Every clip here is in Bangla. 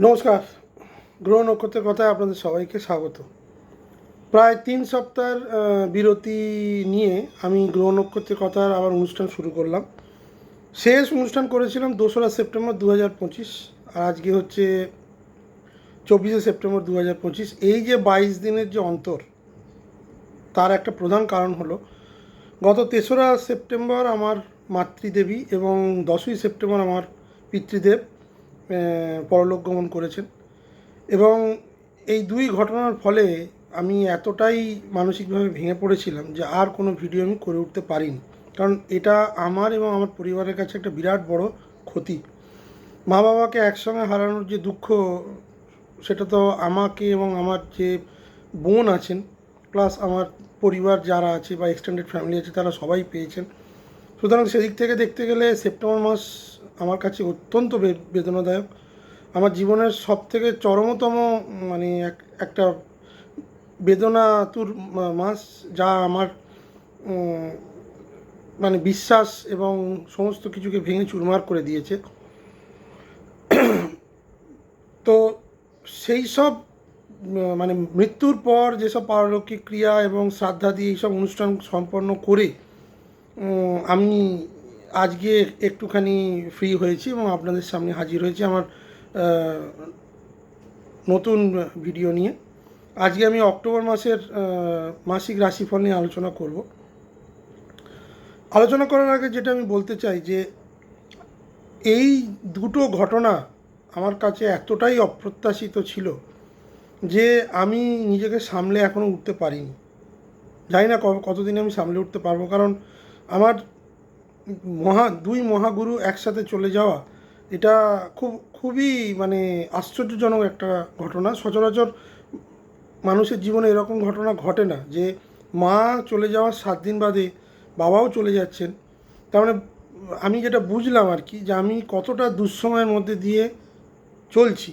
নমস্কার, গ্রহ নক্ষত্রের কথায় আপনাদের সবাইকে স্বাগত। প্রায় তিন সপ্তাহের বিরতি নিয়ে আমি গ্রহ নক্ষত্রের কথার আবার অনুষ্ঠান শুরু করলাম। শেষ অনুষ্ঠান করেছিলাম দোসরা সেপ্টেম্বর দু হাজার পঁচিশ, আর আজকে হচ্ছে চব্বিশে সেপ্টেম্বর দু হাজার পঁচিশ। এই যে বাইশ দিনের যে অন্তর, তার একটা প্রধান কারণ হলো, গত তেসরা সেপ্টেম্বর আমার মাতৃদেবী এবং দশই সেপ্টেম্বর আমার পিতৃদেব। পরলোক গমন করেছেন। এবং এই দুই ঘটনার ফলে আমি এতটাই মানসিকভাবে ভেঙে পড়েছিলাম যে আর কোনো ভিডিও আমি করে উঠতে পারিনি। কারণ এটা আমার এবং আমার পরিবারের কাছে একটা বিরাট বড় ক্ষতি। মা বাবাকে একসঙ্গে হারানোর যে দুঃখ, সেটা তো আমাকে এবং আমার যে বোন আছেন প্লাস আমার পরিবার যারা আছে বা এক্সটেন্ডেড ফ্যামিলি আছে, তারা সবাই পেয়েছেন। সুতরাং সেদিক থেকে দেখতে গেলে সেপ্টেম্বর মাস আমার কাছে অত্যন্ত বেদনাদায়ক। আমার জীবনের সব থেকে চরমতম মানে এক- একটা বেদনাতুর মাস যা আমার মানে বিশ্বাস এবং সমস্ত কিছুকে ভেঙে চুরমার করে দিয়েছে। তো সেই সব মানে মৃত্যুর পর যেসব পারলৌকিক ক্রিয়া এবং শ্রাদ্ধাদি এইসব অনুষ্ঠান সম্পন্ন করে আমি আজকে একটুখানি ফ্রি হয়েছি এবং আপনাদের সামনে হাজির হয়েছি আমার নতুন ভিডিও নিয়ে। আজকে আমি অক্টোবর মাসের মাসিক রাশিফল নিয়ে আলোচনা করব। আলোচনা করার আগে যেটা আমি বলতে চাই যে, এই দুটো ঘটনা আমার কাছে এতটাই অপ্রত্যাশিত ছিল যে আমি নিজেকে সামলে এখনও উঠতে পারিনি। জানি না কতদিন আমি সামলে উঠতে পারব, কারণ আমার মহা, দুই মহাগুরু একসাথে চলে যাওয়া, এটা খুব, খুবই মানে আশ্চর্যজনক একটা ঘটনা। সচরাচর মানুষের জীবনে এরকম ঘটনা ঘটে না যে মা চলে যাওয়ার সাত দিন বাদে বাবাও চলে যাচ্ছেন। তার মানে আমি যেটা বুঝলাম আর কি যে আমি কতটা দুঃসময়ের মধ্যে দিয়ে চলছি।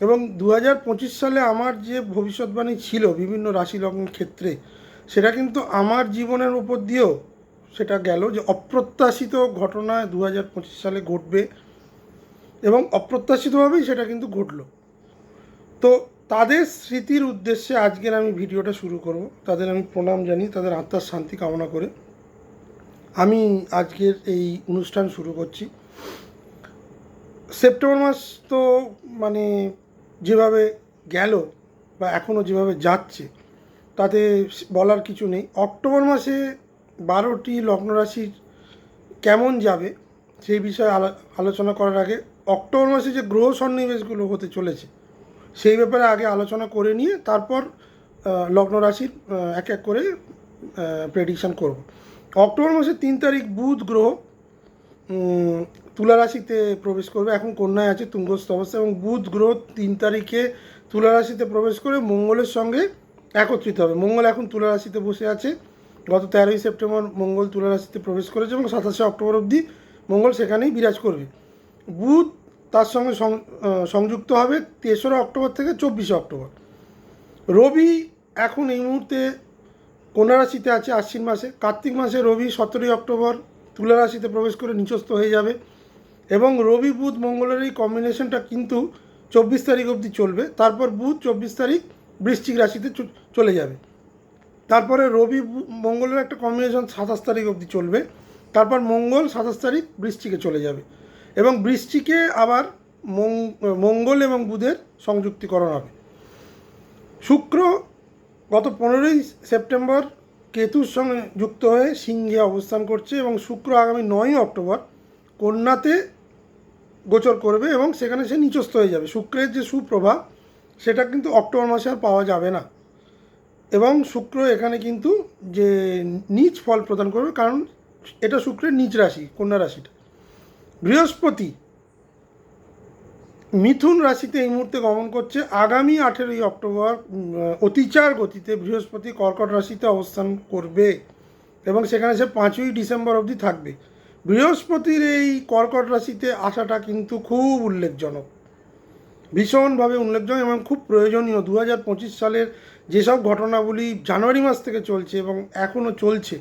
এবং দু হাজার পঁচিশ সালে আমার যে ভবিষ্যৎবাণী ছিল বিভিন্ন রাশি লগ্নের ক্ষেত্রে, সেটা কিন্তু আমার জীবনের উপর দিয়েও সেটা গেল যে অপ্রত্যাশিত ঘটনা দু হাজার পঁচিশ সালে ঘটবে এবং অপ্রত্যাশিতভাবেই সেটা কিন্তু ঘটলো। তো তাদের স্মৃতির উদ্দেশ্যে আজকের আমি ভিডিওটা শুরু করব। তাদের আমি প্রণাম জানি তাদের আত্মার শান্তি কামনা করে আমি আজকের এই অনুষ্ঠান শুরু করছি। সেপ্টেম্বর মাস তো মানে যেভাবে গেল বা এখনও যেভাবে যাচ্ছে, তাতে বলার কিছু নেই। অক্টোবর মাসে বারোটি লগ্ন রাশির কেমন যাবে সেই বিষয়ে আলো- আলোচনা করার আগে অক্টোবর মাসে যে গ্রহ সন্নিবেশগুলো হতে চলেছে সেই ব্যাপারে আগে আলোচনা করে নিয়ে তারপর আহ, লগ্ন রাশির এক এক করে প্রেডিকশন করব। অক্টোবর মাসের তিন তারিখ বুধ গ্রহ তুলা রাশিতে প্রবেশ করবে। এখন কন্যায় আছে তুঙ্গস্থ অবস্থা এবং বুধ গ্রহ তিন তারিখে তুলা রাশিতে প্রবেশ করে মঙ্গলের সঙ্গে একত্রিত হবে। মঙ্গল এখন তুলা রাশিতে বসে আছে। গত তেরোই সেপ্টেম্বর মঙ্গল তুলা রাশিতে প্রবেশ করেছে এবং সাতাশে অক্টোবর অবধি মঙ্গল সেখানেই বিরাজ করবে। বুধ তার সঙ্গে সংযুক্ত হবে তেসরা অক্টোবর থেকে চব্বিশে অক্টোবর। রবি এখন এই মুহূর্তে কন্যা রাশিতে আছে আশ্বিন মাসে। কার্তিক মাসে রবি সতেরোই অক্টোবর তুলা রাশিতে প্রবেশ করে নিচস্থ হয়ে যাবে এবং রবি, বুধ মঙ্গলের এই কম্বিনেশনটা কিন্তু চব্বিশ তারিখ অবধি চলবে। তারপর বুধ চব্বিশ তারিখ বৃশ্চিক রাশিতে চলে যাবে। তারপরে রবি মঙ্গলের একটা কম্বিনেশন সাতাশ তারিখ অবধি চলবে। তারপর মঙ্গল সাতাশ তারিখ বৃষ্টিকে চলে যাবে। এবং বৃষ্টিকে আবার মঙ্গল এবং বুধের সংযুক্তিকরণ হবে। শুক্র গত পনেরোই সেপ্টেম্বর কেতুর সঙ্গে যুক্ত হয়ে সিংহে অবস্থান করছে এবং শুক্র আগামী নয়ই অক্টোবর কন্যাতে গোচর করবে এবং সেখানে সে নিচস্থ হয়ে যাবে। শুক্রের যে সুপ্রভাব, সেটা কিন্তু অক্টোবর মাসে আর পাওয়া যাবে না। এবং শুক্র এখানে কিন্তু যে নিচ ফল প্রদান করবে, কারণ এটা শুক্রের নিচ রাশি, কন্যা রাশিটা। বৃহস্পতি, মিথুন রাশিতে এই মুহূর্তে গমন করছে। আগামী আঠেরোই অক্টোবর অতিচার গতিতে বৃহস্পতি কর্কট রাশিতে অবস্থান করবে এবং সেখানে সে পাঁচই ডিসেম্বর অবধি থাকবে। বৃহস্পতির এই কর্কট রাশিতে আসাটা কিন্তু খুব উল্লেখজনক। ভীষণভাবে উল্লেখযোগ্য এবং খুব প্রয়োজনীয়। দু হাজার পঁচিশ সালের যেসব ঘটনাগুলি জানুয়ারি মাস থেকে চলছে এবং এখনও চলছে,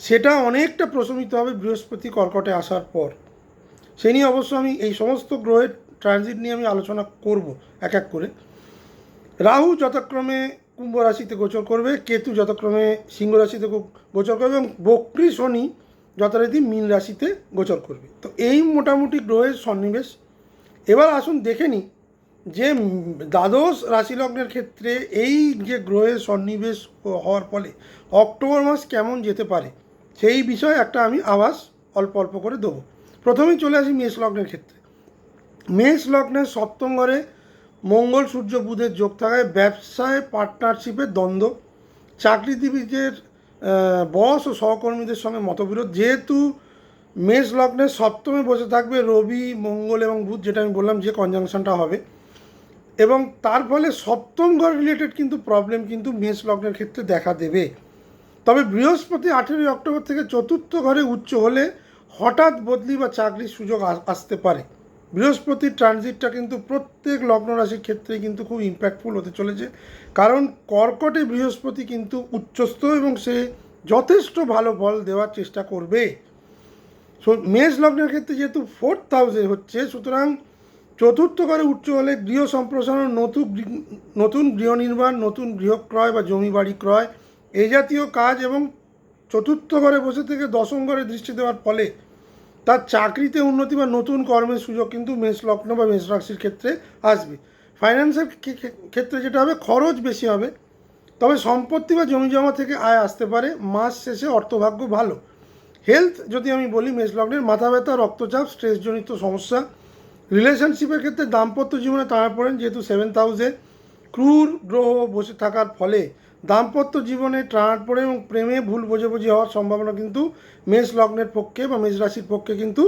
সেটা অনেকটা প্রশমিত হবে বৃহস্পতি কর্কটে আসার পর। সে নিয়ে অবশ্য আমি এই সমস্ত গ্রহের ট্রানজিট নিয়ে আমি আলোচনা করব এক এক করে। রাহু যথাক্রমে কুম্ভ রাশিতে গোচর করবে, কেতু যথাক্রমে সিংহ রাশিতে গোচর করবে এবং বক্রী শনি যথারীতি মীন রাশিতে গোচর করবে। তো এই মোটামুটি গ্রহের সন্নিবেশ। এবার আসুন দেখে নিই যে দ্বাদশ রাশিলগ্নের ক্ষেত্রে এই যে গ্রহের সন্নিবেশ হওয়ার ফলে অক্টোবর মাস কেমন যেতে পারে, সেই বিষয়ে একটা আমি আভাস অল্প অল্প করে দেবো। প্রথমেই চলে আসি মেষ লগ্নের ক্ষেত্রে। মেষ লগ্নের সপ্তম ঘরে মঙ্গল, সূর্য, বুধের যোগ থাকায় ব্যবসায় পার্টনারশিপের দ্বন্দ্ব, চাকরিজীবীদের বস ও সহকর্মীদের সঙ্গে মতবিরোধ। যেহেতু মেষ লগ্নের সপ্তমে বসে থাকবে রবি, মঙ্গল এবং বুধ, যেটা আমি বললাম যে কনজাংশনটা হবে এবং তার ফলে সপ্তম ঘর রিলেটেড কিন্তু প্রবলেম কিন্তু মেষ লগ্নের ক্ষেত্রে দেখা দেবে। তবে বৃহস্পতি আঠেরোই অক্টোবর থেকে চতুর্থ ঘরে উচ্চ হলে হঠাৎ বদলি বা চাকরির সুযোগ আসতে পারে। বৃহস্পতির ট্রানজিটটা কিন্তু প্রত্যেক লগ্ন রাশির ক্ষেত্রে কিন্তু খুব ইম্প্যাক্টফুল হতে চলেছে। কারণ কর্কটে বৃহস্পতি কিন্তু উচ্চস্থ এবং সে যথেষ্ট ভালো ফল দেওয়ার চেষ্টা করবে। মেষ লগ্নের ক্ষেত্রে যেহেতু ফোর্থ হাউসে হচ্ছে, সুতরাং চতুর্থ ঘরে উচ্চ হলে গৃহ সম্প্রসারণ, নতুন নতুন গৃহ নির্মাণ, নতুন গৃহ ক্রয় বা জমি বাড়ি ক্রয় এই জাতীয় কাজ এবং চতুর্থ ঘরে বসে থেকে দশম ঘরে দৃষ্টি দেওয়ার ফলে তার চাকরিতে উন্নতি বা নতুন কর্মের সুযোগ কিন্তু মেষ লগ্ন বা মেষ রাশির ক্ষেত্রে আসবে। ফাইন্যান্সের ক্ষে- ক্ষে- ক্ষেত্রে যেটা হবে, খরচ বেশি হবে, তবে সম্পত্তি বা জমি জমা থেকে আয় আসতে পারে, মাস শেষে অর্থভাগ্য ভালো। হেলথ যদি আমি বলি, মেষ লগ্নের মাথা ব্যথা, রক্তচাপ স্ট্রেসজনিত সমস্যা রিলেশনশিপের ক্ষেত্রে দাম্পত্য জীবনে টানা পড়েন, যেহেতু সেভেন্থ হাউসে ক্রুর গ্রহ বসে থাকার ফলে দাম্পত্য জীবনে টানাট পড়ে এবং প্রেমে ভুল বোঝাবুঝি হওয়ার সম্ভাবনা কিন্তু মেষ লগ্নের পক্ষে বা মেষ রাশির পক্ষে কিন্তু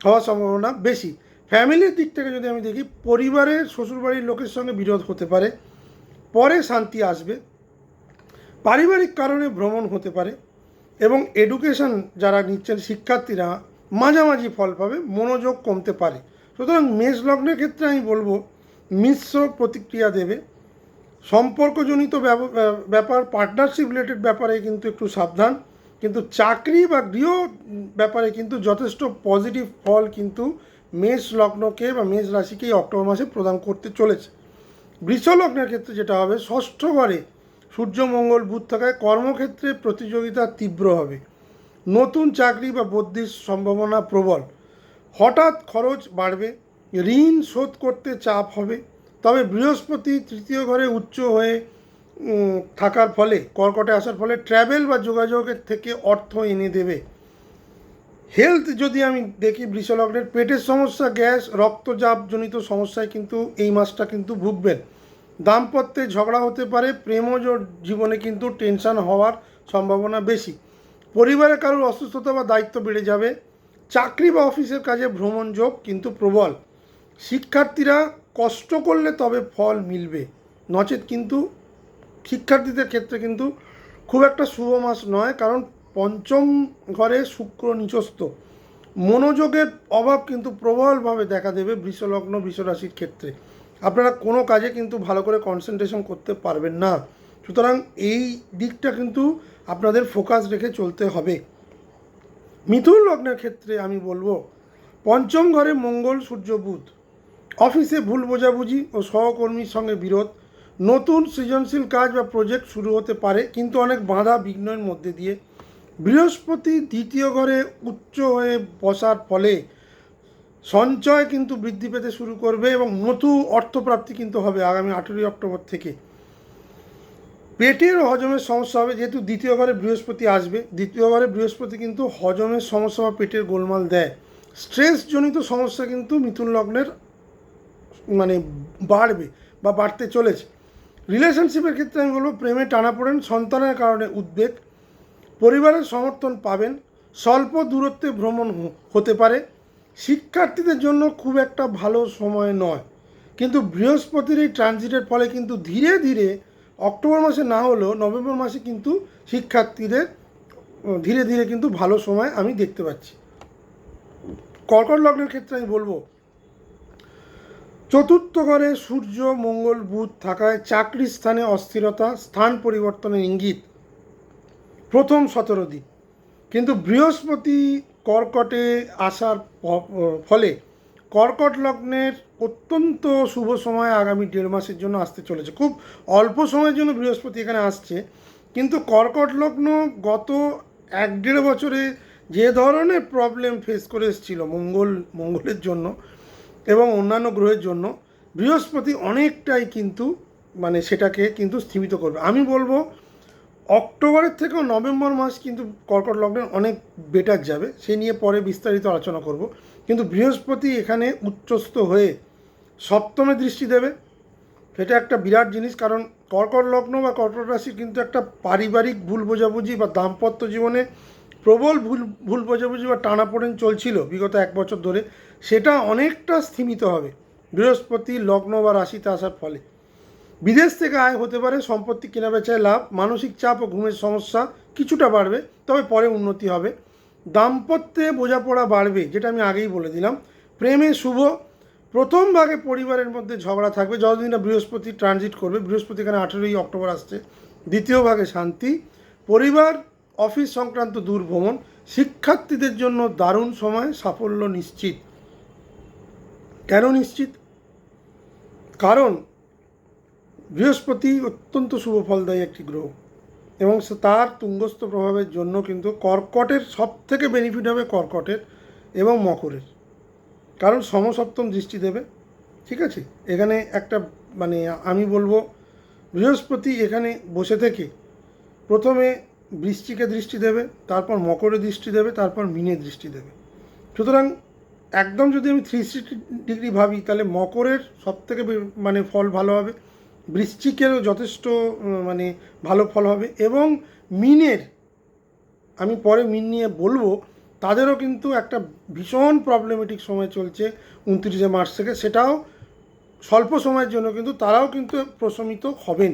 হওয়ার সম্ভাবনা বেশি। ফ্যামিলির দিক থেকে যদি আমি দেখি, পরিবারের শ্বশুরবাড়ির লোকের সঙ্গে বিরোধ হতে পারে, পরে শান্তি আসবে, পারিবারিক কারণে ভ্রমণ হতে পারে এবং এডুকেশন যারা নিচ্ছেন, শিক্ষার্থীরা মাঝামাঝি ফল পাবে, মনোযোগ কমতে পারে। সুতরাং মেষ লগ্নের ক্ষেত্রে আমি বলব, মিশ্র প্রতিক্রিয়া দেবে। সম্পর্কজনিত ব্যাপার পার্টনারশিপ রিলেটেড ব্যাপারে কিন্তু একটু সাবধান। কিন্তু চাকরি বা গৃহ ব্যাপারে কিন্তু যথেষ্ট পজিটিভ ফল কিন্তু মেষ লগ্নকে বা মেষ রাশিকে অক্টোবর মাসে প্রদান করতে চলেছে। বৃষ লগ্নের ক্ষেত্রে যেটা হবে, ষষ্ঠ ঘরে সূর্য, মঙ্গল, বুধ থাকায় কর্মক্ষেত্রে প্রতিযোগিতা তীব্র হবে। নতুন চাকরি বা বৃদ্ধির সম্ভাবনা প্রবল। হঠাৎ খরচ বাড়বে, ঋণ শোধ করতে চাপ হবে, তবে বৃহস্পতি তৃতীয় ঘরে উচ্চ হয়ে থাকার ফলে, কর্কটে আসার ফলে ট্র্যাভেল বা যোগাযোগের থেকে অর্থ এনে দেবে। হেলথ যদি আমি দেখি বৃষলগ্নের পেটের সমস্যা, গ্যাস রক্তচাপজনিত সমস্যায় কিন্তু এই মাসটা কিন্তু ভুগবেন। দাম্পত্যে ঝগড়া হতে পারে, প্রেমজ জীবনে কিন্তু টেনশন হওয়ার সম্ভাবনা বেশি। পরিবারে কারোর অসুস্থতা বা দায়িত্ব বেড়ে যাবে চাকরি বা অফিসের কাজে ভ্রমণ যোগ কিন্তু প্রবল। শিক্ষার্থীরা কষ্ট করলে তবে ফল মিলবে। নচেত কিন্তু শিক্ষার্থীদের ক্ষেত্রে কিন্তু খুব একটা শুভ মাস নয়, কারণ পঞ্চম ঘরে শুক্র নিচস্থ মনোযোগের অভাব কিন্তু প্রবলভাবে দেখা দেবে বৃষলগ্ন বৃষরাশির ক্ষেত্রে। আপনারা কোনো কাজে কিন্তু ভালো করে কনসেন্ট্রেশন করতে পারবেন না। সুতরাং এই দিকটা কিন্তু আপনাদের ফোকাস রেখে চলতে হবে। মিথুন লগ্নের ক্ষেত্রে আমি বলব, পঞ্চম ঘরে মঙ্গল সূর্য বুধ। অফিসে ভুল বোঝাবুঝি ও সহকর্মীর সঙ্গে বিরোধ। নতুন সৃজনশীল কাজ বা প্রজেক্ট শুরু হতে পারে, কিন্তু অনেক বাধা বিঘ্নের মধ্যে দিয়ে। বৃহস্পতি দ্বিতীয় ঘরে উচ্চ হয়ে বসার ফলে সঞ্চয় কিন্তু বৃদ্ধি পেতে শুরু করবে এবং নতুন অর্থপ্রাপ্তি কিন্তু হবে আগামী আঠেরোই অক্টোবর থেকে। পেটের হজমের সমস্যা হবে, যেহেতু দ্বিতীয়বারে বৃহস্পতি আসবে, দ্বিতীয়বারে বৃহস্পতি কিন্তু হজমের সমস্যা বা পেটের গোলমাল দেয়। স্ট্রেসজনিত সমস্যা কিন্তু মিথুন লগ্নের মানে বাড়বে বা বাড়তে চলেছে। রিলেশনশিপের ক্ষেত্রে আমি বলব, প্রেমে টানাপোড়েন সন্তানের কারণে উদ্বেগ, পরিবারের সমর্থন পাবেন, স্বল্প দূরত্বে ভ্রমণ হতে পারে। শিক্ষার্থীদের জন্য খুব একটা ভালো সময় নয়। কিন্তু বৃহস্পতির এই ট্রানজিটের ফলে কিন্তু ধীরে ধীরে অক্টোবর মাসে না হলেও নভেম্বর মাসে কিন্তু শিক্ষার্থীদের ধীরে ধীরে কিন্তু ভালো সময় আমি দেখতে পাচ্ছি। কর্কট লগ্নের ক্ষেত্রে আমি বলব, চতুর্থ ঘরে সূর্য, মঙ্গল, বুধ থাকায় চাকরির স্থানে অস্থিরতা, স্থান পরিবর্তনের ইঙ্গিত। প্রথম সতেরো দিন। কিন্তু বৃহস্পতি কর্কটে আসার ফলে কর্কট লগ্নের অত্যন্ত শুভ সময় আগামী দেড় মাসের জন্য আসতে চলেছে। খুব অল্প সময়ের জন্য বৃহস্পতি এখানে আসছে। কিন্তু কর্কট লগ্ন গত এক দেড় বছরে যে ধরনের প্রবলেম ফেস করে এসেছিল মঙ্গল, মঙ্গলের জন্য এবং অন্যান্য গ্রহের জন্য, বৃহস্পতি অনেকটাই কিন্তু মানে সেটাকে কিন্তু স্থিমিত করবে। আমি বলব, অক্টোবরের থেকেও নভেম্বর মাস কিন্তু কর্কট লগ্নের অনেক বেটার যাবে। সে নিয়ে পরে বিস্তারিত আলোচনা করব। কিন্তু বৃহস্পতি এখানে উচ্চস্থ হয়ে সপ্তমে দৃষ্টি দেবে। সেটা একটা বিরাট জিনিস, কারণ কর্কট লগ্ন বা কর্কট রাশি কিন্তু একটা পারিবারিক ভুল বোঝাবুঝি বা দাম্পত্য জীবনে প্রবল ভুল ভুল বোঝাবুঝি বা টানাপোড়েন চলছিল বিগত এক বছর ধরে। সেটা অনেকটা স্থিমিত হবে বৃহস্পতি, লগ্ন বা রাশিতে আসার ফলে। বিদেশ থেকে আয় হতে পারে, সম্পত্তি কেনা বেচায় লাভ, মানসিক চাপ ও ঘুমের সমস্যা কিছুটা বাড়বে, তবে পরে উন্নতি হবে। দাম্পত্যে বোঝাপড়া বাড়বে, যেটা আমি আগেই বলে দিলাম। প্রেমে শুভ প্রথম ভাগে পরিবারের মধ্যে ঝগড়া থাকবে। যতদিন না বৃহস্পতি ট্রানজিট করবে, বৃহস্পতি এখানে আঠেরোই অক্টোবর আসছে। দ্বিতীয় ভাগে শান্তি। পরিবার অফিস সংক্রান্ত দূর ভ্রমণ শিক্ষার্থীদের জন্য দারুণ সময়, সাফল্য নিশ্চিত। কেন নিশ্চিত? কারণ বৃহস্পতি অত্যন্ত শুভ ফলদায়ী একটি গ্রহ। এবং তার তুঙ্গস্থ প্রভাবের জন্য কিন্তু কর্কটের সব থেকে বেনিফিট হবে কর্কটের এবং মকরের। কারণ সমসপ্তম দৃষ্টি দেবে, ঠিক আছে? এখানে একটা মানে আমি বলব, বৃহস্পতি এখানে বসে থেকে প্রথমে বৃষ্টিকে দৃষ্টি দেবে, তারপর মকরে দৃষ্টি দেবে, তারপর মিনে দৃষ্টি দেবে। সুতরাং একদম যদি আমি থ্রি সিক্সটি ডিগ্রি ভাবি, তাহলে মকরের সব থেকে মানে ফল ভালো হবে বৃশ্চিকেরও যথেষ্ট মানে ভালো ফল হবে এবং মিনের, আমি পরে মিন নিয়ে বলব তাদেরও কিন্তু একটা ভীষণ প্রবলেমেটিক সময় চলছে উনত্রিশে মার্চ থেকে। সেটাও স্বল্প সময়ের জন্য কিন্তু তারাও কিন্তু প্রশমিত হবেন।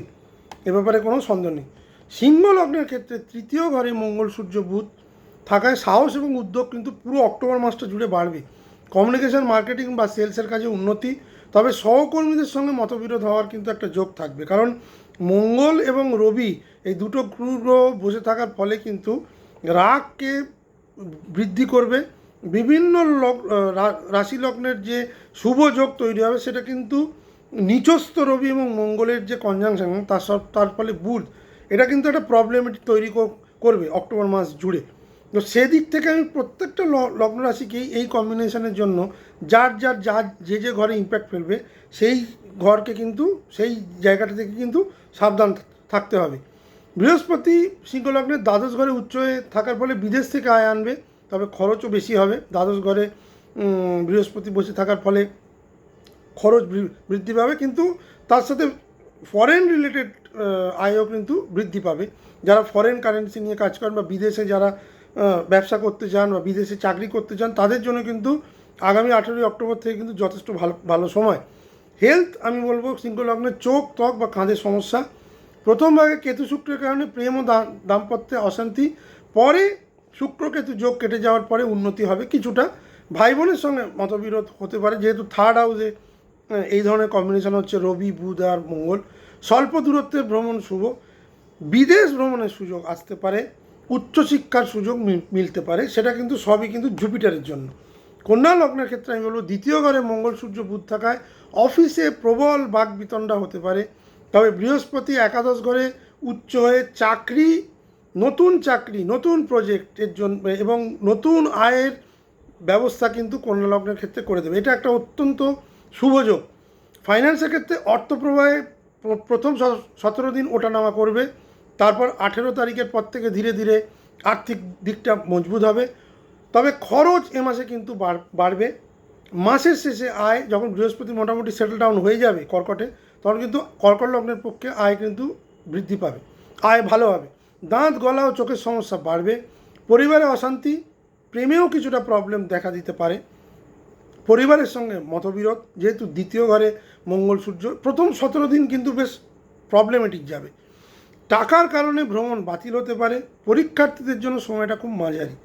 এ ব্যাপারে কোনো সন্দেহ নেই। সিংহ লগ্নের ক্ষেত্রে তৃতীয় ঘরে মঙ্গল, সূর্য, বুধ থাকায় সাহস এবং উদ্যোগ কিন্তু পুরো অক্টোবর মাসটা জুড়ে বাড়বে। কমিউনিকেশন মার্কেটিং বা সেলসের কাজে উন্নতি, তবে সহকর্মীদের সঙ্গে মতবিরোধ হওয়ার কিন্তু একটা যোগ থাকবে। কারণ মঙ্গল এবং রবি এই দুটো গ্রহ বসে থাকার ফলে কিন্তু রাগকে বৃদ্ধি করবে। বিভিন্ন লগ রাশি লগ্নের যে শুভ যোগ তৈরি হবে, সেটা কিন্তু নিচস্থ রবি এবং মঙ্গলের যে কনজাংশন তার সব তার ফলে বুধ, এটা কিন্তু একটা প্রবলেম তৈরি করবে অক্টোবর মাস জুড়ে। তো সেদিক থেকে আমি প্রত্যেকটা লগ্ন রাশিকেই এই কম্বিনেশনের জন্য যার যার যার যে যে ঘরে ইম্প্যাক্ট ফেলবে, সেই ঘরকে কিন্তু, সেই জায়গাটা থেকে কিন্তু সাবধান থাকতে হবে। বৃহস্পতি সিংহলগ্নের দ্বাদশ ঘরে উচ্চ হয়ে থাকার ফলে বিদেশ থেকে আয় আনবে, তবে খরচও বেশি হবে। দ্বাদশ ঘরে বৃহস্পতি বসে থাকার ফলে খরচ বৃদ্ধি পাবে, কিন্তু তার সাথে ফরেন রিলেটেড আয়ও কিন্তু বৃদ্ধি পাবে। যারা ফরেন কারেন্সি নিয়ে কাজ করেন বা বিদেশে যারা ব্যবসা করতে চান বা বিদেশে চাকরি করতে চান, তাদের জন্য কিন্তু আগামী আঠেরোই অক্টোবর থেকে কিন্তু যথেষ্ট ভালো ভালো সময়। হেলথ আমি বলব, সিংহ লগ্নের চোখ ত্বক বা কাঁধের সমস্যা। প্রথম ভাগে কেতু শুক্রের কারণে প্রেম ও দাম্পত্যে অশান্তি, পরে শুক্র কেতু যোগ কেটে যাওয়ার পরে উন্নতি হবে কিছুটা। ভাই বোনের সঙ্গে মতবিরোধ হতে পারে, যেহেতু থার্ড হাউসে এই ধরনের কম্বিনেশন হচ্ছে রবি, বুধ আর মঙ্গল। স্বল্প দূরত্বের ভ্রমণ শুভ। বিদেশ ভ্রমণের সুযোগ আসতে পারে উচ্চশিক্ষার সুযোগ মিল- মিলতে পারে, সেটা কিন্তু সবই কিন্তু জুপিটারের জন্য। কন্যা লগ্নের ক্ষেত্রে আমি বলব, দ্বিতীয় ঘরে মঙ্গল সূর্য বুধ থাকায় অফিসে প্রবল বাক বিতণ্ডা হতে পারে। তবে বৃহস্পতি একাদশ ঘরে উচ্চ হয়ে চাকরি, নতুন চাকরি, নতুন প্রজেক্টের জন্য এবং নতুন আয়ের ব্যবস্থা কিন্তু কন্যা লগ্নের ক্ষেত্রে করে দেবে। এটা একটা অত্যন্ত শুভযোগ ফাইন্যান্সের ক্ষেত্রে অর্থ প্রবাহে প্রথম সতেরো দিন ওঠানামা করবে। তারপর আঠেরো তারিখের পর থেকে ধীরে ধীরে আর্থিক দিকটা মজবুত হবে। তবে খরচ এ মাসে কিন্তু বাড়- বাড়বে। মাসের শেষে আয় যখন বৃহস্পতি মোটামুটি সেটেল ডাউন হয়ে যাবে কর্কটে তখন কিন্তু কর্কট লগ্নের পক্ষে আয় কিন্তু বৃদ্ধি পাবে, আয় ভালো হবে। দাঁত, গলা ও চোখের সমস্যা বাড়বে, পরিবারে অশান্তি, প্রেমেও কিছুটা প্রবলেম দেখা দিতে পারে। পরিবারের সঙ্গে মতবিরোধ, যেহেতু দ্বিতীয় ঘরে মঙ্গল সূর্য, প্রথম সতেরো দিন কিন্তু বেশ প্রবলেমেটিক যাবে। টাকার কারণে ভ্রমণ বাতিল হতে পারে, পরীক্ষার্থীদের জন্য সময়টা খুব মাঝারি।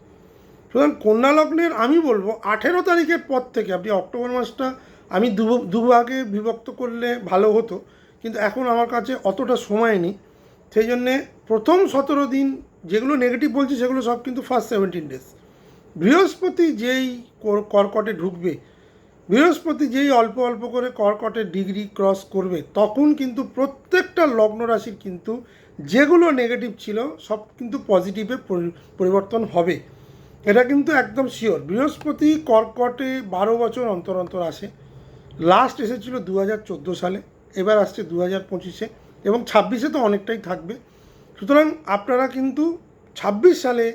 সুতরাং কন্যা লগ্নের, আমি বলব, আঠেরো তারিখের পর থেকে, আপনি অক্টোবর মাসটা আমি দু দুভাগে বিভক্ত করলে ভালো হতো, কিন্তু এখন আমার কাছে অতটা সময় নেই। সেই জন্যে প্রথম সতেরো দিন যেগুলো নেগেটিভ বলছি, সেগুলো সব কিন্তু ফার্স্ট সেভেন্টিন ডেজ বৃহস্পতি যেই কর- কর্কটে ঢুকবে, বৃহস্পতি যেই অল্প অল্প করে কর্কটের ডিগ্রি ক্রস করবে, তখন কিন্তু প্রত্যেকটা লগ্ন রাশির কিন্তু যেগুলো নেগেটিভ ছিল, সব কিন্তু পজিটিভে পরিবর্তন হবে। এটা কিন্তু একদম শিওর বৃহস্পতি কর্কটে বারো বছর অন্তর অন্তর আসে। লাস্ট এসেছিল দু হাজার চোদ্দ সালে, এবার আসছে দু হাজার পঁচিশে এবং ছাব্বিশে তো অনেকটাই থাকবে। সুতরাং আপনারা কিন্তু ছাব্বিশ সালে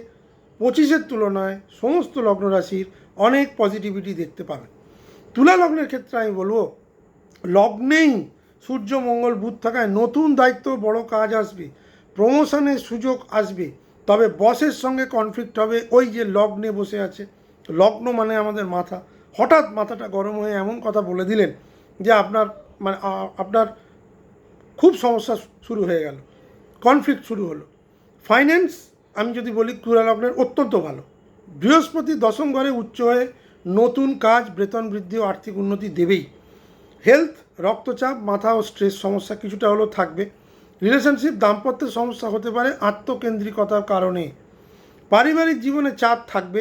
পঁচিশের তুলনায় সমস্ত লগ্ন রাশির অনেক পজিটিভিটি দেখতে পাবেন। তুলা লগ্নের ক্ষেত্রে আমি বলব, লগ্নেই সূর্য, মঙ্গল, বুধ থাকায় নতুন দায়িত্ব, বড় কাজ আসবে প্রমোশনের সুযোগ আসবে। তবে বসের সঙ্গে কনফ্লিক্ট হবে, ওই যে লগ্নে বসে আছে। লগ্ন মানে আমাদের মাথা। হঠাৎ মাথাটা গরম হয়ে এমন কথা বলে দিলেন যে আপনার মানে আপনার খুব সমস্যা শুরু হয়ে গেল কনফ্লিক্ট শুরু হলো। ফাইন্যান্স আমি যদি বলি তুলা লগ্নের অত্যন্ত ভালো। বৃহস্পতি দশম ঘরে উচ্চ হয়ে নতুন কাজ, বেতন বৃদ্ধি ও আর্থিক উন্নতি দেবেই। হেলথ রক্তচাপ, মাথা ও স্ট্রেস সমস্যা কিছুটা হলেও থাকবে। রিলেশনশিপ দাম্পত্যের সমস্যা হতে পারে আত্মকেন্দ্রিকতার কারণে। পারিবারিক জীবনে চাপ থাকবে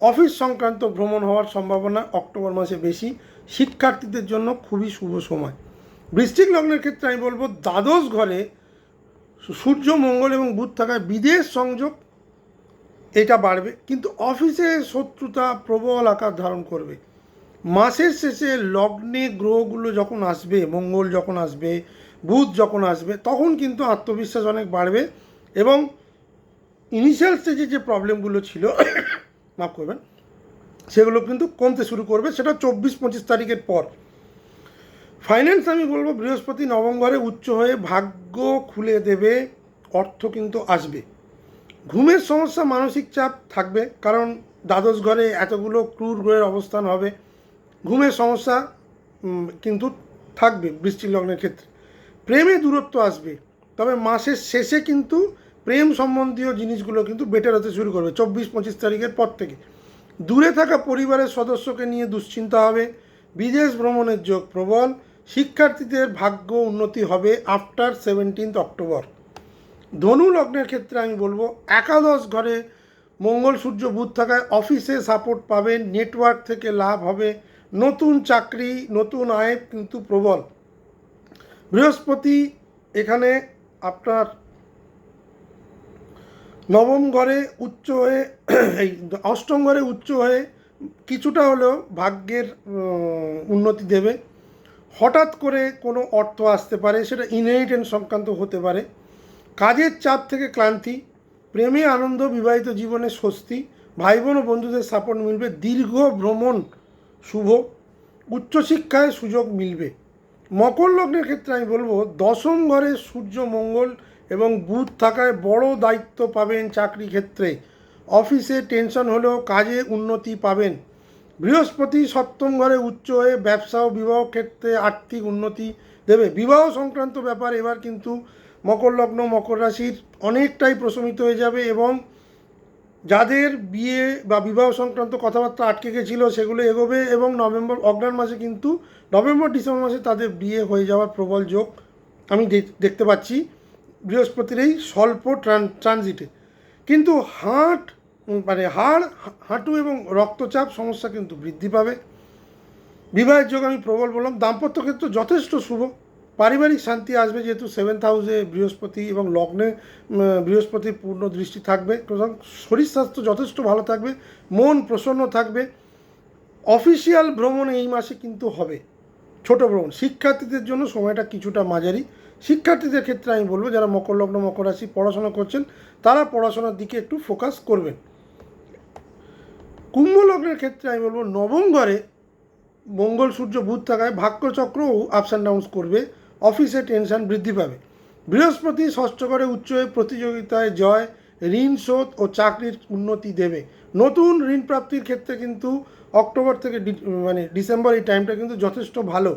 অফিস সংক্রান্ত ভ্রমণ হওয়ার সম্ভাবনা অক্টোবর মাসে বেশি। শিক্ষার্থীদের জন্য খুবই শুভ সময়। বৃশ্চিক লগ্নের ক্ষেত্রে আমি বলব, দ্বাদশ ঘরে সূর্য, মঙ্গল এবং বুধ থাকায় বিদেশ সংযোগ এটা বাড়বে, কিন্তু অফিসে শত্রুতা প্রবল আকার ধারণ করবে। মাসের শেষে লগ্নে গ্রহগুলো যখন আসবে, মঙ্গল যখন আসবে, বুধ যখন আসবে, তখন কিন্তু আত্মবিশ্বাস অনেক বাড়বে এবং ইনিশিয়াল স্টেজে যে প্রবলেমগুলো ছিল মাফ করবেন, সেগুলো কিন্তু কমতে শুরু করবে, সেটা চব্বিশ পঁচিশ তারিখের পর। ফাইন্যান্স আমি বলব, বৃহস্পতি নবম ঘরে উচ্চ হয়ে ভাগ্য খুলে দেবে, অর্থ কিন্তু আসবে। ঘুমের সমস্যা, মানসিক চাপ থাকবে, কারণ দ্বাদশ ঘরে এতগুলো ক্রুর গ্রহের অবস্থান হবে। ঘুমের সমস্যা কিন্তু থাকবে বৃষ্টির লগ্নের ক্ষেত্রে। প্রেমে দূরত্ব আসবে, তবে মাসের শেষে কিন্তু প্রেম সম্বন্ধীয় জিনিসগুলো কিন্তু বেটার হতে শুরু করবে, চব্বিশ পঁচিশ তারিখের পর থেকে। দূরে থাকা পরিবারের সদস্যকে নিয়ে দুশ্চিন্তা হবে, বিদেশ ভ্রমণের যোগ প্রবল, শিক্ষার্থীদের ভাগ্য উন্নতি হবে আফটার সেভেন্টিন্থ অক্টোবর ধনু লগ্নের ক্ষেত্রে আমি বলব, একাদশ ঘরে মঙ্গল সূর্য বুধ থাকায় অফিসে সাপোর্ট পাবেন নেটওয়ার্ক থেকে লাভ হবে, নতুন চাকরি, নতুন আয় কিন্তু প্রবল। বৃহস্পতি এখানে আপনার নবম ঘরে উচ্চ হয়ে, এই অষ্টম ঘরে উচ্চ হয়ে কিছুটা হলেও ভাগ্যের উন্নতি দেবে। হঠাৎ করে কোনো অর্থ আসতে পারে, সেটা ইনহেরিটেন্স সংক্রান্ত হতে পারে। কাজের চাপ থেকে ক্লান্তি, প্রেমে আনন্দ, বিবাহিত জীবনে স্বস্তি ভাই বোন ও বন্ধুদের সাপোর্ট মিলবে, দীর্ঘ ভ্রমণ শুভ উচ্চশিক্ষায় সুযোগ মিলবে। মকর লগ্নের ক্ষেত্রে আমি বলব, দশম ঘরে সূর্য মঙ্গল এবং বুথ থাকায় বড় দায়িত্ব পাবেন চাকরি ক্ষেত্রে। অফিসে টেনশন হলেও কাজে উন্নতি পাবেন। বৃহস্পতি সপ্তম ঘরে উচ্চ হয়ে ব্যবসা ও বিবাহ ক্ষেত্রে আর্থিক উন্নতি দেবে। বিবাহ সংক্রান্ত ব্যাপার এবার কিন্তু মকর লগ্ন, মকর রাশির অনেকটাই প্রশমিত হয়ে যাবে এবং যাদের বিয়ে বা বিবাহ সংক্রান্ত কথাবার্তা আটকে গেছিল সেগুলো এগোবে এবং নভেম্বর, অগ্রাণ মাসে কিন্তু নভেম্বর, ডিসেম্বর মাসে তাদের বিয়ে হয়ে যাওয়ার প্রবল যোগ আমি দেখতে পাচ্ছি। বৃহস্পতির এই স্বল্প ট্রান ট্রানজিটে। কিন্তু উম, মানে হাড় হাঁটু এবং রক্তচাপ সমস্যা কিন্তু বৃদ্ধি পাবে। বিবাহের যোগ আমি প্রবল বললাম। দাম্পত্য ক্ষেত্র যথেষ্ট শুভ। পারিবারিক শান্তি আসবে যেহেতু সেভেন্থ হাউসে বৃহস্পতি এবং লগ্নে বৃহস্পতির পূর্ণ দৃষ্টি থাকবে। সুতরাং শরীর স্বাস্থ্য যথেষ্ট ভালো থাকবে মন প্রসন্ন থাকবে। অফিসিয়াল ভ্রমণ এই মাসে কিন্তু হবে। ছোট ভ্রমণ। শিক্ষার্থীদের জন্য সময়টা কিছুটা মাঝারি। শিক্ষার্থীদের ক্ষেত্রে আমি বলব, যারা মকর লগ্ন, মকর রাশি পড়াশোনা করছেন, তারা পড়াশোনার দিকে একটু ফোকাস করবেন। কুম্ভ লগ্নের ক্ষেত্রে আমি বলব, নবম ঘরে মঙ্গল, সূর্য, বুধ থাকায় ভাগ্যচক্র আপস অ্যান্ড ডাউন্স করবে অফিসে টেনশন বৃদ্ধি পাবে। বৃহস্পতি ষষ্ঠ ঘরে উচ্চ প্রতিযোগিতায় জয়, ঋণ শোধ ও চাকরির উন্নতি দেবে। নতুন ঋণ প্রাপ্তির ক্ষেত্রে কিন্তু অক্টোবর থেকে মানে ডিসেম্বর এই টাইমটা কিন্তু যথেষ্ট ভালো।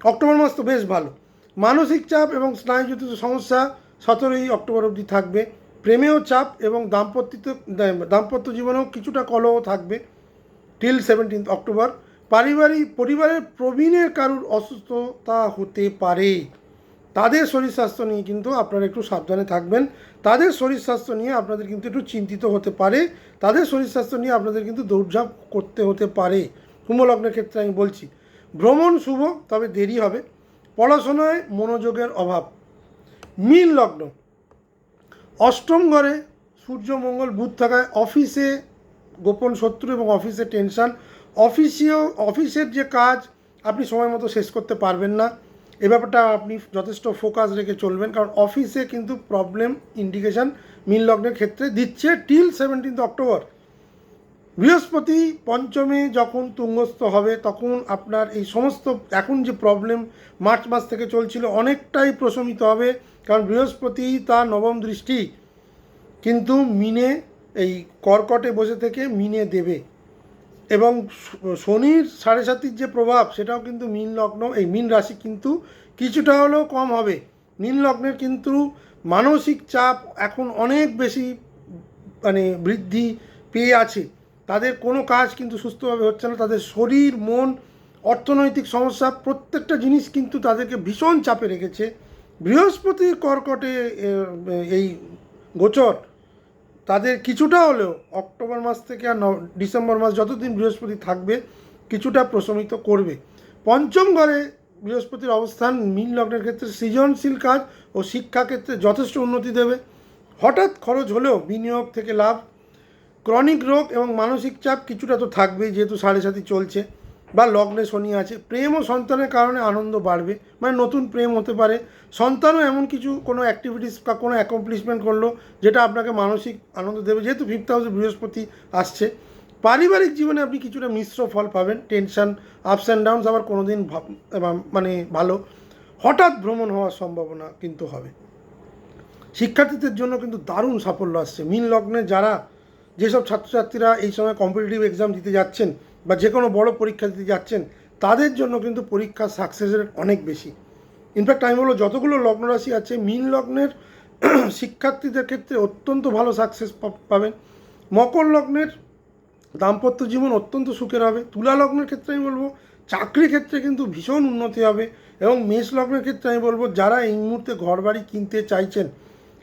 অক্টোবর মাস তো বেশ ভালো। মানসিক চাপ এবং স্নায়ুজনিত সমস্যা সতেরোই অক্টোবর অবধি থাকবে। প্রেমেও চাপ এবং দাম্পত্য দাম্পত্য জীবনেও কিছুটা কলহ থাকবে টিল সেভেন্টিন্থ অক্টোবর। পারিবারিক, পরিবারের প্রবীণের কারুর অসুস্থতা হতে পারে। তাদের শরীর স্বাস্থ্য নিয়ে কিন্তু আপনারা একটু সাবধানে থাকবেন। তাদের শরীর স্বাস্থ্য নিয়ে আপনাদের কিন্তু একটু চিন্তিত হতে পারে। তাদের শরীর স্বাস্থ্য নিয়ে আপনাদের কিন্তু দৌড়ঝাঁপ করতে হতে পারে। কুম্ভলগ্নের ক্ষেত্রে আমি বলছি, ভ্রমণ শুভ, তবে দেরি হবে। পড়াশোনায় মনোযোগের অভাব। মীন লগ্ন। অষ্টম ঘরে সূর্য, মঙ্গল, বুধ থাকায় অফিসে গোপন শত্রু এবং অফিসে টেনশন। অফিসেও, অফিসের যে কাজ আপনি সময় মতো শেষ করতে পারবেন না। এ ব্যাপারটা আপনি যথেষ্ট ফোকাস রেখে চলবেন, কারণ অফিসে কিন্তু প্রবলেম ইন্ডিকেশন মিন লগ্নের ক্ষেত্রে দিচ্ছে টিল সেভেন্টিন্থ অক্টোবর বৃহস্পতি পঞ্চমে যখন তুঙ্গস্থ হবে, তখন আপনার এই সমস্ত এখন যে প্রবলেম মার্চ মাস থেকে চলছিল অনেকটাই প্রশমিত হবে, কারণ বৃহস্পতি তার নবম দৃষ্টি। কিন্তু মিনে এই কর্কটে বসে থেকে মিনে দেবে। এবং শনির সাড়ে সাতির যে প্রভাব, সেটাও কিন্তু মীন লগ্ন, এই মীন রাশি কিন্তু কিছুটা হলেও কম হবে। মীন লগ্নের কিন্তু মানসিক চাপ এখন অনেক বেশি মানে বৃদ্ধি পেয়ে আছে। তাদের কোনো কাজ কিন্তু সুস্থভাবে হচ্ছে না, তাদের শরীর, মন, অর্থনৈতিক সমস্যা, প্রত্যেকটা জিনিস কিন্তু তাদেরকে ভীষণ চাপে রেখেছে। বৃহস্পতির কর্কটে এই গোচর তাদের কিছুটা হলেও অক্টোবর মাস থেকে আর ডিসেম্বর মাস যতদিন বৃহস্পতি থাকবে, কিছুটা প্রশমিত করবে। পঞ্চম ঘরে বৃহস্পতির অবস্থান মীন লগ্নের ক্ষেত্রে সৃজনশীল কাজ ও শিক্ষাক্ষেত্রে যথেষ্ট উন্নতি দেবে। হঠাৎ খরচ হলেও বিনিয়োগ থেকে লাভ ক্রনিক রোগ এবং মানসিক চাপ কিছুটা তো থাকবেই, যেহেতু সাড়ে সাথে চলছে বা লগ্নে শনি আছে। প্রেম ও সন্তানের কারণে আনন্দ বাড়বে মানে নতুন প্রেম হতে পারে। সন্তানও এমন কিছু কোনো অ্যাক্টিভিটিস বা কোনো অ্যাকমপ্লিশমেন্ট করল, যেটা আপনাকে মানসিক আনন্দ দেবে, যেহেতু ফিফথ হাউসে বৃহস্পতি আসছে। পারিবারিক জীবনে আপনি কিছুটা মিশ্র ফল পাবেন টেনশন আপস অ্যান্ড ডাউনস আবার কোনো দিন মানে ভালো। হঠাৎ ভ্রমণ হওয়ার সম্ভাবনা কিন্তু হবে। শিক্ষার্থীদের জন্য কিন্তু দারুণ সাফল্য আসছে। মিন লগ্নে যারা যেসব ছাত্রছাত্রীরা এই সময় কম্পিটিটিভ এক্সাম দিতে যাচ্ছেন বা যে কোনো বড় পরীক্ষা দিতে যাচ্ছেন, তাদের জন্য কিন্তু পরীক্ষা সাকসেসের অনেক বেশি। ইনফ্যাক্ট আমি বলব যতগুলো লগ্ন রাশি আছে, মিন লগ্নের শিক্ষার্থীদের ক্ষেত্রে অত্যন্ত ভালো সাকসেস পাবেন। মকর লগ্নের দাম্পত্য জীবন অত্যন্ত সুখের হবে। তুলা লগ্নের ক্ষেত্রে আমি বলব চাকরি ক্ষেত্রে কিন্তু ভীষণ উন্নতি হবে এবং মেষ লগ্নের ক্ষেত্রে আমি বলব, যারা এই মুহূর্তে ঘর বাড়ি কিনতে চাইছেন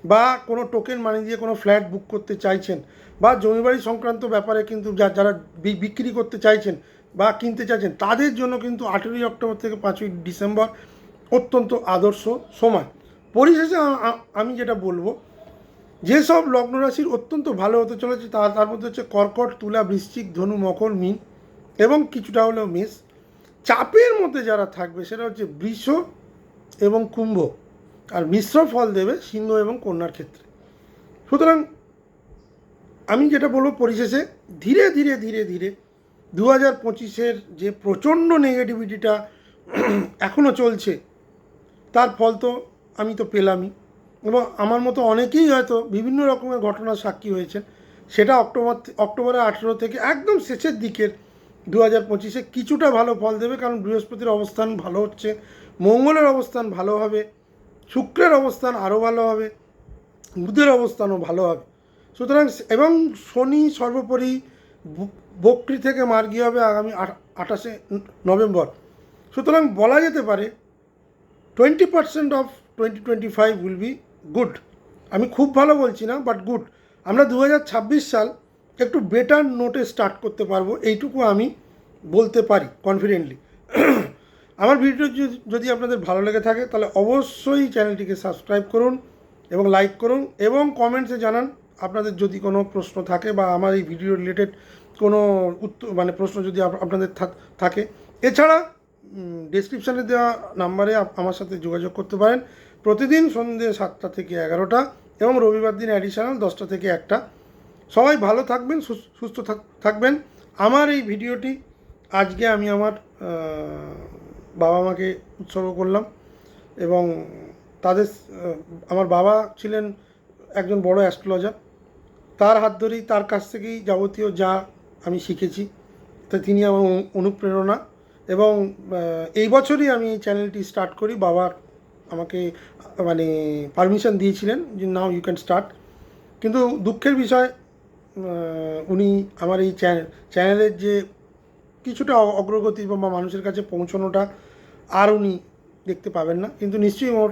বা কোনো টোকেন মানি দিয়ে কোনো ফ্ল্যাট বুক করতে চাইছেন বা জমি বাড়ি সংক্রান্ত ব্যাপারে কিন্তু যা- যারা বিক্রি করতে চাইছেন বা কিনতে চাইছেন, তাদের জন্য কিন্তু আঠেরোই অক্টোবর থেকে পাঁচই ডিসেম্বর অত্যন্ত আদর্শ সময়। পরিশেষে আমি যেটা বলব, যেসব লগ্ন রাশির অত্যন্ত ভালো হতে চলেছে, তার তার মধ্যে হচ্ছে কর্কট, তুলা, বৃশ্চিক, ধনু, মকর, মিন এবং কিছুটা হলেও মেষ। চাপের মধ্যে যারা থাকবে, সেটা হচ্ছে বৃষ এবং কুম্ভ। আর মিশ্র ফল দেবে সিংহ এবং কন্যার ক্ষেত্রে। সুতরাং আমি যেটা বলব পরিশেষে, ধীরে ধীরে ধীরে ধীরে দু হাজার পঁচিশের যে প্রচণ্ড নেগেটিভিটিটা এখনও চলছে, তার ফল তো আমি তো পেলামই। এবং আমার মতো অনেকেই হয়তো বিভিন্ন রকমের ঘটনার সাক্ষী হয়েছেন, সেটা অক্টোবর অক্টোবরের আঠেরো থেকে একদম শেষের দিকের দু হাজার পঁচিশে কিছুটা ভালো ফল দেবে, কারণ বৃহস্পতির অবস্থান ভালো হচ্ছে, মঙ্গলের অবস্থান ভালো হবে। শুক্রের অবস্থান আরও ভালো হবে, বুধের অবস্থানও ভালো হবে। সুতরাং এবং শনি সর্বোপরি বক্রি থেকে মার্গী হবে আগামী আঠাশে নভেম্বর। সুতরাং বলা যেতে পারে twenty percent of twenty twenty five will be good. আমি খুব ভালো বলছি না, বাট গুড। আমরা দু হাজার ছাব্বিশ সাল একটু বেটার নোটে স্টার্ট করতে পারব, এইটুকু আমি বলতে পারি কনফিডেন্টলি আমার ভিডিও যদি- আপনাদের ভালো লেগে থাকে, তাহলে অবশ্যই চ্যানেলটিকে সাবস্ক্রাইব করুন এবং লাইক করুন এবং কমেন্টসে জানান আপনাদের যদি কোনো প্রশ্ন থাকে বা আমার এই ভিডিও রিলেটেড কোনো উত্তর মানে প্রশ্ন যদি আপনাদের থাক- এছাড়া ডিসক্রিপশানে দেওয়া নাম্বারে আমার সাথে যোগাযোগ করতে পারেন। প্রতিদিন সন্ধ্যে সাতটা থেকে এগারোটা এবং রবিবার দিন অ্যাডিশনাল দশটা থেকে একটা। সবাই ভালো থাকবেন, সুস- সুস্থ থাক- থাকবেন। আমার এই ভিডিওটি আজকে আমি আমার বাবা মাকে উৎসর্গ করলাম এবং তাদের, আমার বাবা ছিলেন একজন বড় অ্যাস্ট্রোলজার। তার হাত ধরেই তার কাছ থেকেই যাবতীয় যা আমি শিখেছি, তা তিনি আমার অনুপ্রেরণা এবং এই বছরই আমি এই চ্যানেলটি স্টার্ট করি। বাবার আমাকে মানে পারমিশন দিয়েছিলেন যে নাও ইউ ক্যান স্টার্ট। কিন্তু দুঃখের বিষয় উনি আমার এই চ্যানেল চ্যানেলের যে কিছুটা অগ্রগতি বা মানুষের কাছে পৌঁছানোটা আর উনি দেখতে পাবেন না। কিন্তু নিশ্চয়ই ওর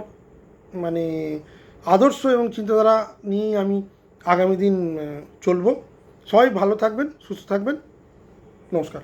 মানে আদর্শ এবং চিন্তাধারা নিয়ে আমি আগামী দিন চলব। সবাই ভালো থাকবেন, সুস্থ থাকবেন। নমস্কার।